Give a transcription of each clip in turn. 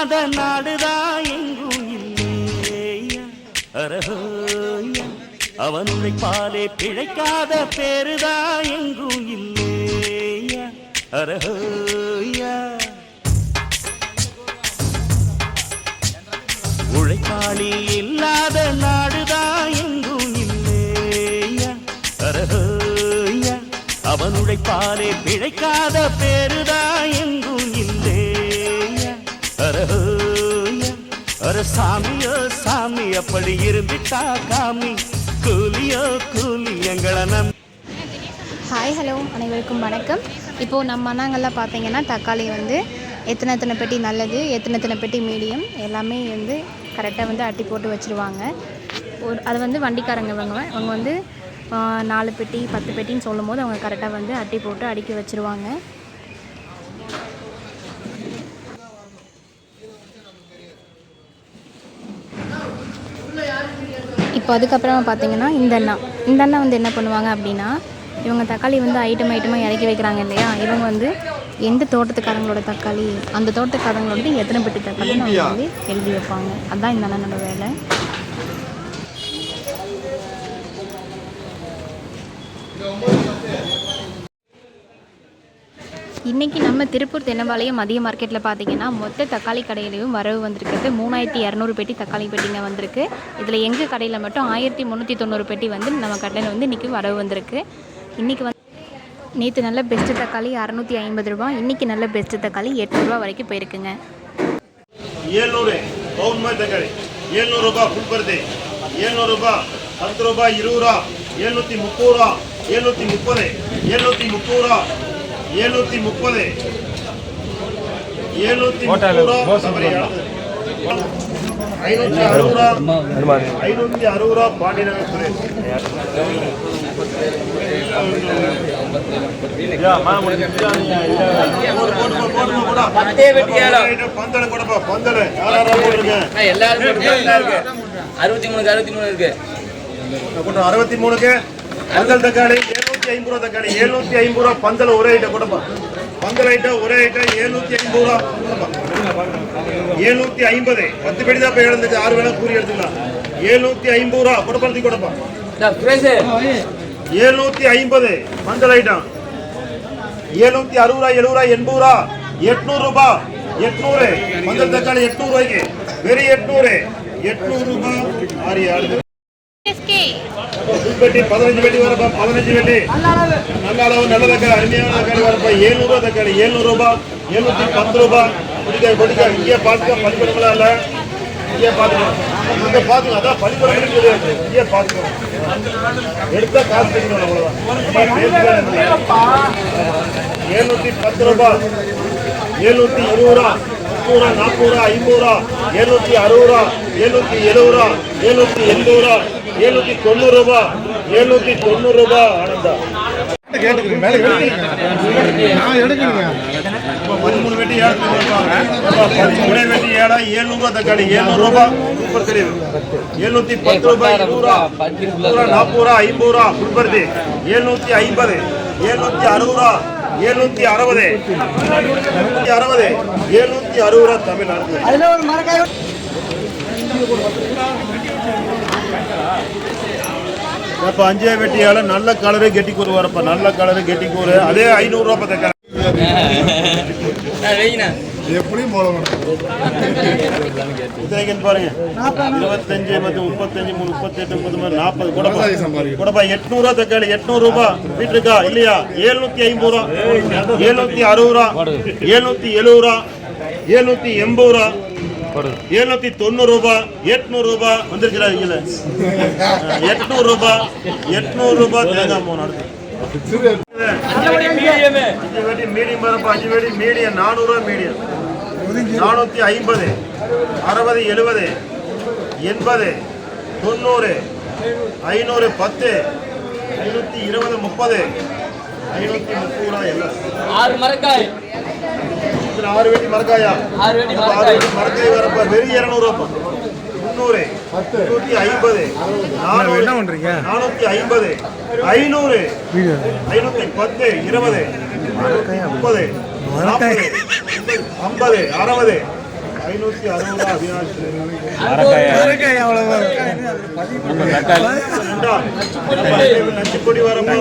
இல்லாத நாடுதான் எங்கும் இல்லையா. அரஹோயா அவன் உழைப்பாலே பிழைக்காத பேருதான் எங்கும் இல்லையா. அரஹோயா உழைப்பாளி இல்லாத நாடுதான் எங்கும் இல்லையா. அரஹோயா அவன் உழைப்பாலே பிழைக்காத பேருதான் சாமியோ சாமி அப்படி இருந்துட்டா காமி. கூலியோ கூலி எங்களை நம் ஹாய் ஹலோ அனைவருக்கும் வணக்கம். இப்போது நம்ம அண்ணாங்கள்லாம் பார்த்தீங்கன்னா தக்காளி வந்து எத்தனை எத்தனை பெட்டி நல்லது எத்தனை எத்தனை பெட்டி மீடியம் எல்லாமே வந்து கரெக்டாக வந்து அட்டி போட்டு வச்சுருவாங்க. ஒரு அது வந்து வண்டிக்காரங்க இவங்க. அவங்க வந்து நாலு பெட்டி பத்து பெட்டின்னு சொல்லும் போது அவங்க கரெக்டாக வந்து அட்டி போட்டு அடுக்கி வச்சுருவாங்க. இப்போ அதுக்கப்புறமா பார்த்தீங்கன்னா இந்த அண்ணா. இந்த அண்ணா வந்து என்ன பண்ணுவாங்க அப்படின்னா இவங்க தக்காளி வந்து ஐட்டம் ஐட்டமாக இறக்கி வைக்கிறாங்க இல்லையா? இவங்க வந்து எந்த தோட்டத்துக்காரங்களோட தக்காளி அந்த தோட்டத்துக்காரங்களோட எத்தனை பெட்டி தக்காளி அவங்க வந்து எழுதி வைப்பாங்க. அதுதான் இந்த அண்ணனோட வேலை. இன்றைக்கி நம்ம திருப்பூர் தென்னம்பாளையம் மதிய மார்க்கெட்டில் பார்த்தீங்கன்னா மொத்த தக்காளி கடையிலையும் வரவு வந்திருக்கிறது. மூணாயிரத்தி இரநூறு பெட்டி தக்காளி பெட்டிங்க வந்திருக்கு. இதில் எங்கள் கடையில் மட்டும் ஆயிரத்தி முந்நூற்றி தொண்ணூறு பெட்டி வந்து நம்ம கடையில் வந்து இன்றைக்கி வரவு வந்திருக்கு. இன்றைக்கி வந்து நேற்று நல்ல பெஸ்ட்டு தக்காளி அறநூற்றி ஐம்பது ரூபா இன்றைக்கி நல்ல பெஸ்ட்டு தக்காளி எட்டு வரைக்கும் போயிருக்குங்க. ஏழ்நூறு பவுன் மாதிரி தக்காளி ஏழ்நூறுபா ஃபுல் ஏழ்நூறுபா பத்து ரூபாய் இருபது ரூபா ஏழ்நூற்றி முப்பது ரூபா ஏழ்நூற்றி முப்பது ஏழ்நூற்றி முப்பது ரூபா எழுநூத்தி முப்பது. எழுநூத்தி ஐநூத்தி அறுபது ரூபா ஐநூத்தி அறுபது ரூபா பாண்டியநகர் சுரேஷ் பந்தல கொடுப்பா பந்தல. அறுபத்தி மூணுக்கு அறுபத்தி மூணு இருக்கு. அறுபத்தி மூணுக்கு பந்தல் தக்காளி எழுநூத்தி ஐம்பது ரூபா தக்காளி எழுநூத்தி ஐம்பது ரூபா பந்தல் ஒரே ஐட்டம் கொடுப்பா பந்தல் ஐட்டம் ஒரே ஐட்டம் எழுநூத்தி ஐம்பது ரூபா எழுநூத்தி ஐம்பது. பத்து பெடி தான் போய் இழந்துச்சு ஆறு வேணா கூறி எடுத்துக்கலாம். எழுநூத்தி ஐம்பது ரூபா கொடுப்பறதுக்கு கொடுப்பா எழுநூத்தி ஐம்பது பந்தல் ஐட்டம் எழுநூத்தி அறுபது ரூபா எழுபது ரூபா எண்பது ரூபா எட்நூறு ரூபாய் எட்நூறு. பந்தல் தக்காளி எட்நூறு ரூபாய்க்கு. வெறும் எட்நூறு. எட்நூறு ரூபாய் ஆறு ஆறு பதினஞ்சு பெட்டி வரப்பா பதினஞ்சு பெட்டி நல்ல அளவு நல்ல தக்காளி அருமையான தக்காளி வரப்பா ஏழ்நூறு ரூபா தக்காளி ஏழ்நூறு ரூபாய் எழுநூத்தி பத்து ரூபாய். குடிக்க குடிக்க இங்கே பார்த்துக்க பள்ளிக்கூடங்களா இல்ல? இங்கே பார்த்துக்கோ இங்கே பார்த்துக்கோ அதான் பள்ளிக்கூடம் இங்கே பார்த்துக்கோ எடுத்தா காசு தெரியும் அவ்வளவுதான். ஏழ்நூத்தி பத்து ரூபாய். ஏழ்நூத்தி இருபது ரூபா முப்பது ரூபா நாற்பது ரூபா ஐம்பது ரூபா எழுநூத்தி அறுபது ரூபா. எழுநூத்தி எழுபது ரூபா எழுநூத்தி எண்பது ரூபா எழுநூத்தி தொண்ணூறு ரூபா எழுநூத்தி தொண்ணூறு ரூபா ஆனந்தா பதிமூணு வெட்டி பதிமூணு வெட்டி ஏழா ஏழ்நூறுவா தக்காளி ஏழ்நூறு ரூபா சூப்பர் தெரியுது எழுநூத்தி பத்து ரூபாய் இருபது ரூபா நாற்பது ரூபா ஐம்பது ரூபா புல்பருத்தி எழுநூத்தி ஐம்பது எழுநூத்தி அறுபது ரூபா எழுநூத்தி அறுபது எழுநூத்தி அறுபது எழுநூத்தி அறுபது ரூபா தமிழ்நாடு அப்ப அஞ்சே வெட்டியால நல்ல கலரு கெட்டி கூறு வரப்ப. நல்ல கலரு கெட்டி கூறு. அதே ஐநூறு ரூபா தக்காளி ஆ, வைங்கண்ணா இத்தனைக்குன்னு பாருங்க. இருபத்தஞ்சு பத்து முப்பத்தஞ்சு மூணு முப்பத்தெட்டு முப்பது மாதிரி நாற்பது. கூடப்பா கூடப்பா எட்நூறுவா தக்காளி எட்நூறு ரூபாய் வீட்டுக்கா? இல்லையா? எழுநூத்தி ஐம்பது ரூபா. எழுநூத்தி அறுபது ரூபா. எழுநூத்தி எழுபது ரூபா. எழுநூத்தி எண்பது ரூபா. எழுநூத்தி தொண்ணூறு ரூபாய் எட்நூறு ரூபாய் இதுல எட்நூறு ரூபாய் எட்நூறு ரூபாய் தேங்காய் மூணு அடுத்து மீடியமு. அஞ்சு வெடி மீடியம் நானூற்றி ஐம்பது அறுபது எழுபது எண்பது தொண்ணூறு ஐநூறு பத்து ஐநூற்றி இருபது முப்பது ஐநூற்றி முப்பது ரூபா எல்லாம். ஆறு மரக்காய். இதில் ஆறு வெட்டி மரக்காயா. ஆறு வெட்டி மரக்காய். வரப்போ வெறும் இரநூறுவா முந்நூறு முந்நூற்றி ஐம்பது நானூறு நானூற்றி ஐம்பது ஐநூறு ஐநூற்றி பத்து இருபது முப்பது ஐம்பது அறுபது ஐநூத்தி அறுபது அவினாஷ்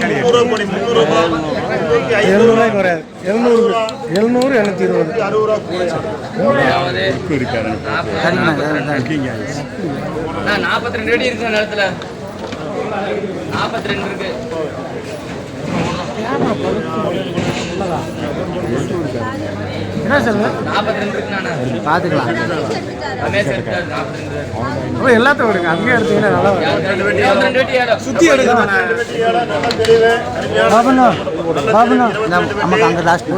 முந்நூறு முந்நூறு ரூபாய் எழுநூறு எழுநூறு எழுநூத்தி இருபது. அறுபது ரூபா கூட நான் நாற்பத்தி ரெண்டு அடி இருக்கு நிலத்துல நாற்பத்தி ரெண்டு இருக்கு. என்ன நான் பார்த்துக்கலாம். ஓ எல்லாத்தையும் விடுங்க. அங்கேயே எடுத்தீங்கன்னா நல்லா சுற்றி எடுக்கணும். பாபண்ணா நமக்கு அங்கே லாஸ்ட்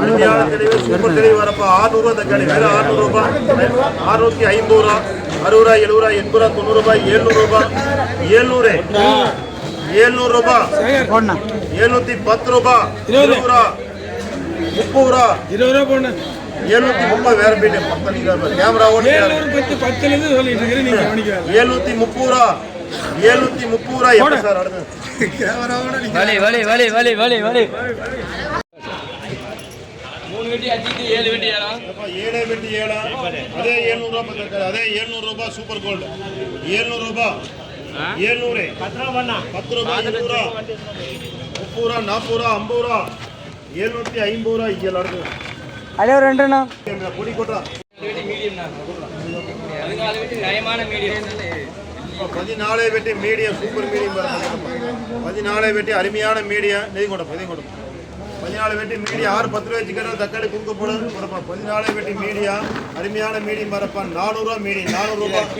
வரப்போ ஆறுநூறுவா தக்காளி வேற ஐம்பது அறுபது எழுபது எண்பது ஏழ்நூறு ஏழ்நூறு. பத்து இருபது ரூபா முப்பது ரூபா. இருபது ரூபா. போடணும் எழுநூத்தி முப்பது வேற போயிட்டு பத்து கேமரா ஓடி பத்து பத்துலேருந்து சொல்லிட்டு இருக்கிறேன் எழுநூத்தி முப்பது ரூபா. எழுநூத்தி முப்பது ரூபா எப்படி சார் அடுத்து வலி வலி வலி வலி வலி வலி. மூணு வெட்டி ஏழு வெட்டி ஏழே? வெட்டி ஏழா? அதே ஏழ்நூறு ரூபாய் பக்கம் அதே ஏழ்நூறு ரூபாய் சூப்பர் கோல்டு. ஏழ்நூறு ரூபாய் ஏழ்நூறு. பத்து ரூபாய் இருபது ரூபா முப்பது ரூபா. நாற்பது ரூபா ஐம்பது ரூபா. ஏழ்நூத்தி ஐம்பது ரூபா இங்கே நடக்கும் மீடியம் தான் பதினாலு வெட்டி நயமான மீடியம் சூப்பர் மீடியம் பதினாலே வெட்டி அருமையான மீடியம். நெய் கொட பதிவு கொடு பதினாலு வெட்டி மீடியம் ஆறு பத்து ரூபாய் சிக்கன் தக்காளி கொடுக்க போட கொடுப்பா பதினாலே வெட்டி மீடியம் அருமையான மீடியம் வரப்பா நானூறுரூவா மீடியம்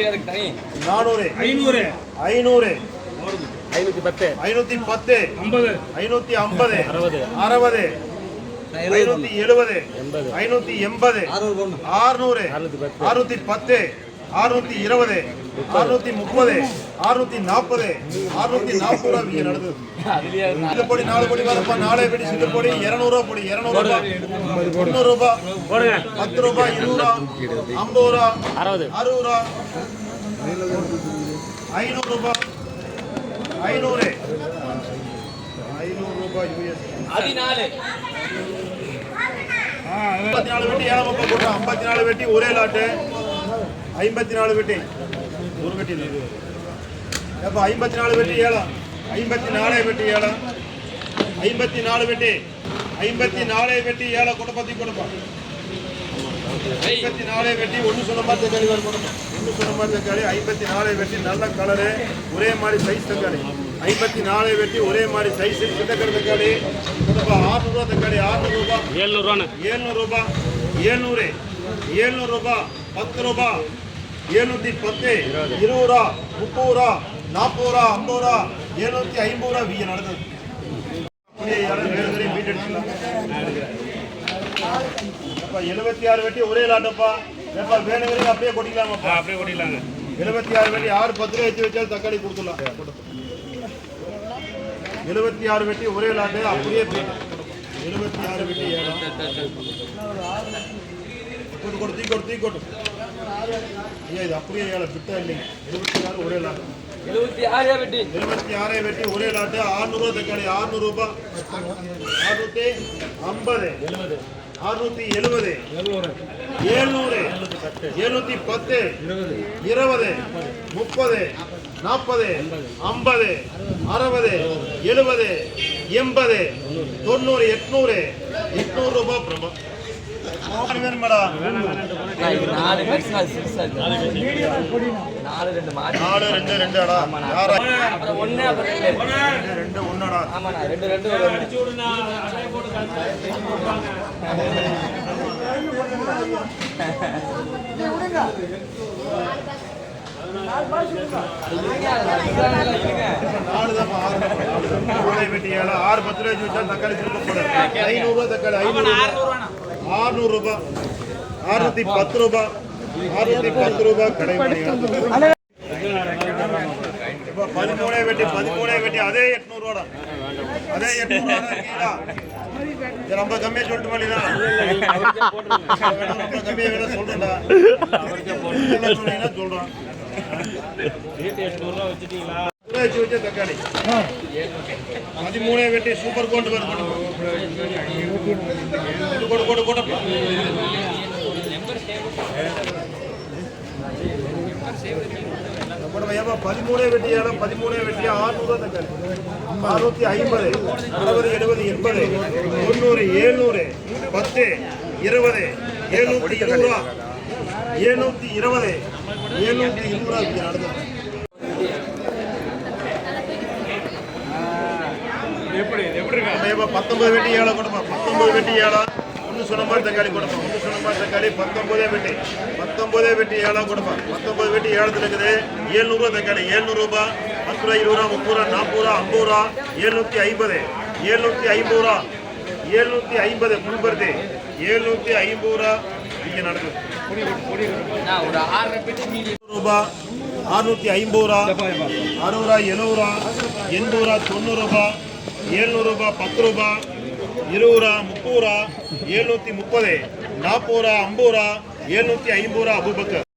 அதுக்கு தனி நானூறு. ஐநூறு. ஐநூறு. ஐநூற்றி பத்து. ஐநூத்தி பத்து. ஐம்பது. ஐநூத்தி ஐம்பது. அறுபது. அறுபது. ஐநூத்தி எழுபது ஐநூத்தி எண்பது ஆறுநூறு அறுநூத்தி பத்து. அறுநூத்தி இருபது அறுநூத்தி முப்பது அறுநூத்தி நாற்பது அறுநூத்தி நாற்பது ரூபா இங்க நடந்தது சில்லு பொடி நாலு பொடி வரப்பா நாலே பொடி சில்லு பொடி இருநூறுவா பொடி இருநூறு ரூபாய் முந்நூறு ரூபாய் பத்து ரூபாய் இருபது ரூபா ஐம்பது ரூபா அறுபது. அறுபது ரூபா ஐநூறு ரூபாய் ஐநூறு. ஐநூறு ரூபாய் பதினாலு. ஐம்பத்தி நாலு வெட்டி ஏழை பக்கம் போட்டோம். ஐம்பத்தி நாலு வெட்டி ஒரே லாட்டு ஐம்பத்தி நாலு வெட்டி. ஒரு வெட்டி அப்போ ஐம்பத்தி நாலு வெட்டி ஏழம் ஐம்பத்தி நாலே வெட்டி ஏழம் ஐம்பத்தி நாலு வெட்டி. ஐம்பத்தி நாலே வெட்டி ஏழை குடும்பத்தையும் கொடுப்பான் ஐம்பத்தி நாலே வெட்டி ஒன்று சொன்ன மாதிரி தக்காளி வரும் கொடுப்பான் ஒன்று சொன்ன மாதிரி தக்காளி ஐம்பத்தி நாலே வெட்டி நல்ல கலரு ஒரே மாதிரி சைஸ் தக்காளி. ஐம்பத்தி நாலே வெட்டி ஒரே மாதிரி சைஸ் சின்னக்கடை தக்காளி. கொடுப்பா ஆறுநூறுவா தக்காளி ஆறுநூறுபா. ஏழ்நூறுவாண்ணே ஏழ்நூறு ரூபாய் ஏழ்நூறு ஏழ்நூறு ரூபாய் பத்து ரூபாய் ஏழ்நூத்தி பத்து இருபது ரூபா முப்பது ரூபா நாற்பது ரூபா ஐம்பது ரூபா ஐம்பது ரூபா வீங்க நடந்தது எழுபத்தி ஆறு வெட்டி ஒரே லாட்டப்பா ஏப்பா வேணுங்கிறீங்க அப்படியே கொட்டிக்கலாமாப்பா? அப்படியே ஓடிடலாங்க எழுபத்தி ஆறு வெட்டி ஆறு பத்து ரூபா வச்சு வச்சாலும் தக்காளி கொடுத்துடலாம். எழுபத்தி ஆறு வெட்டி ஒரே லாட்டு அப்படியே எழுபத்தி ஆறு வெட்டி ஏழாம் கொடு தீ கொடு தீ கொடு. ஐயா இது அப்படியே ஏழை பிட்டா இல்லைங்க. எழுபத்தி ஆறு ஒரே லாட்டு எழுபத்தி ஆறு வெட்டி. எழுபத்தி ஆறை வெட்டி ஒரே லாட்டு ஆறுநூறுவா தக்காளி ஆறுநூறு ரூபாய் ஆறுநூத்தி ஐம்பது. அறுநூத்தி எழுபது ஏழ்நூறு எழுநூத்தி பத்து இருபது. முப்பது நாற்பது ஐம்பது அறுபது எழுபது எண்பது தொண்ணூறு எட்நூறு எட்நூறு ரூபாய் பிரபா வேணுமாடா நாலு பெருசா சிறுசா இருக்கு நாலு ரெண்டு மாடு நாலு ரெண்டு ரெண்டு அடா அப்புறம் ஒண்ணு அப்புறம் ரெண்டு. ரெண்டு ஆமாண்ணா ரெண்டு ரெண்டு ஆறு பத்து. ரூபாய் தக்காளி போட. ஐநூறுரூவா தக்காளி ஐநூறு ஆறுநூறு ரூபாய். அறுநூத்தி பத்து ரூபாய் ஆறுநூத்தி பத்து ரூபாய் கடை பதிமூணே வெட்டி பதிமூணே வெட்டி அதே எட்நூறுவாடா. அதே எட்நூறு ரொம்ப கம்மியா சொல்லிட்டு மாட்டீங்களா ரொம்ப கம்மியா வேணும் சொல்றேன்டா. இதெல்லாம் சொல்றேன். தக்காளி. பதிமூணே வெட்டி சூப்பர் கோல்டு கூட கொடு கூட ஏப்பா பதிமூணே வெட்டியால பதிமூணே வெட்டியா ஆறுநூறுவா தக்காளி அறுநூத்தி ஐம்பது அறுபது எழுபது எண்பது தொண்ணூறு ஏழ்நூறு பத்து இருபது எழுநூத்தி இருபது ரூபா. எழுநூத்தி இருபது எழுநூத்தி இருபது ரூபா நடந்தது நம்ம பத்தொன்பது வெட்டி ஏழை கொடுப்போம் பத்தொன்பது வெட்டி ஏழை. மாதிரி தக்காளி கொடுப்போம் ஒன்று சொன்ன மாதிரி தக்காளி பத்தொன்பதே வெட்டி. பத்தொன்பதே வெட்டி ஏழா கொடுப்போம் பத்தொன்பது வெட்டி ஏழத்துல இருக்குது. ஏழ்நூறுவா தக்காளி. ஏழ்நூறுபா பத்து ரூபா இருபது ரூபா முப்பது ரூபா நாற்பது ரூபா ஐம்பது ரூபா. ஏழ்நூற்றி ஐம்பது. ஏழ்நூற்றி ஐம்பது ரூபா. ஏழ்நூற்றி ஐம்பது. முன்பருது ஏழ்நூற்றி ஐம்பது ரூபா. இங்கே நடக்குது. ரூபாய் அறுநூத்தி ஐம்பது ரூபா. அறுபது ரூபா எழுபது ரூபா. எண்பது ரூபா தொண்ணூறு ரூபா. ஏழ்நூறு ரூபாய் பத்து ரூபா. இருபது ரூபா முப்பது ரூபா எழுநூத்தி முப்பது நாற்பது ரூபா ஐம்பது ரூபா எழுநூத்தி ஐம்பது ரூபா அபுபக்கர்